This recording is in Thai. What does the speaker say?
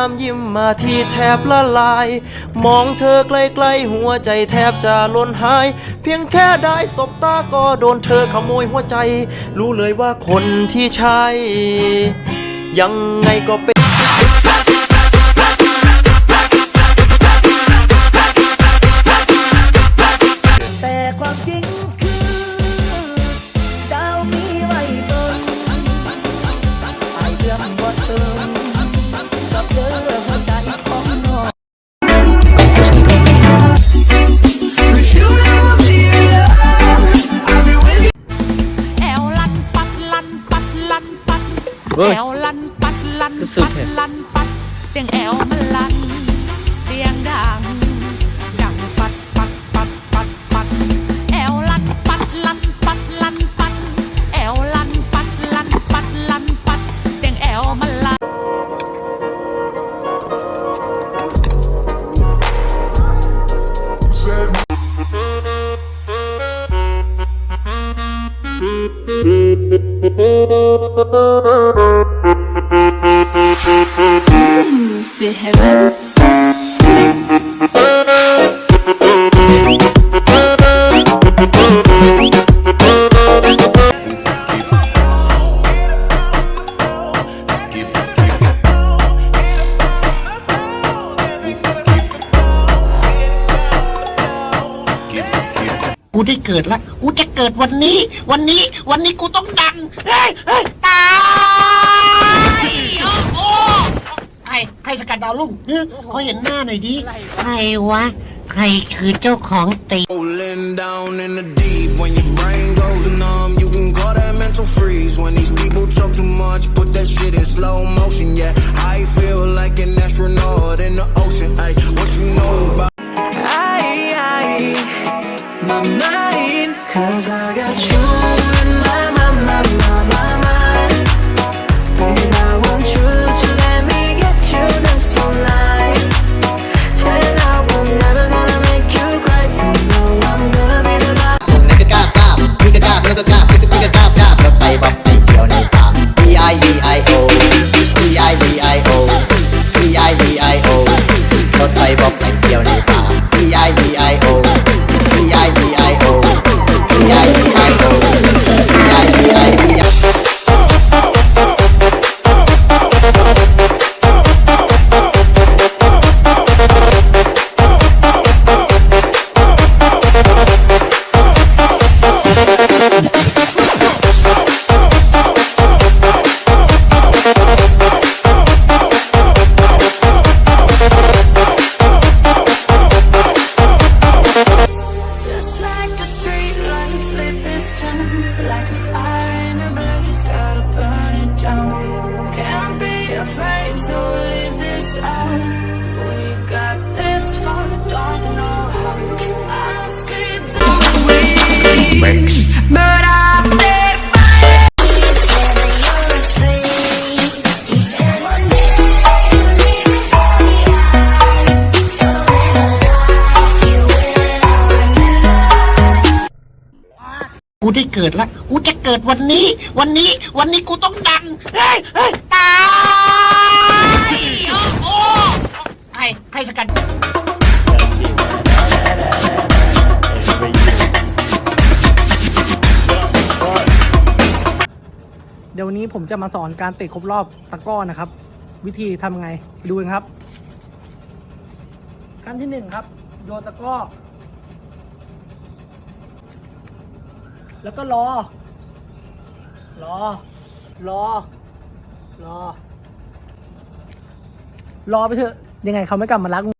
ามยิ้มมาที่แทบละลาย มองเธอใกล้ๆหัวใจแทบจะล้นหาย เพียงแค่ได้สบตาก็โดนเธอขโมยหัวใจ รู้เลยว่าคนที่ใช่ ยังไงก็เป็น ดเฮ้ยแอวลันปัดลันสุปัดดๆแท้ลันปัดเสียงแอวมันลันเสียงดัง ดังปัดปัดปัดปัดปัดแอวลันปัดลันปัดลันปัดแอวลันปัดลันปัดลันปัดเสียงแอวมันลัน C'est heaven. กูได้เกิดละกูจะเกิดวันนี้ วันนี้ วันนี้กูต้องดัง เฮ้ย เฮ้ย ตายาวลุ่งเฮ้ยขอเห็นหน้าหน่อยดิ ใครวะ ใครคือเจ้าของตี Rolling down in the deep when your brain goes numb. You can call that mental freeze when these people talk too much. Put that shit in slow motion. Yeah, I feel like an astronaut in slip this time like a fire. กูได้เกิดละ กูจะเกิดวันนี้ วันนี้ วันนี้กูต้องดัง เฮ้ยเฮ้ยตายโอ้โหใครใครสกัดเดี๋ยววันนี้ผมจะมาสอนการเตะครบรอบตะกร้อนะครับ วิธีทำไง ไปดูกันครับ ขั้นที่หนึ่งครับ โยนตะกร้อ แล้วก็รอ รอ รอ รอ รอไปเถอะ ยังไงเขาไม่กลับมารัก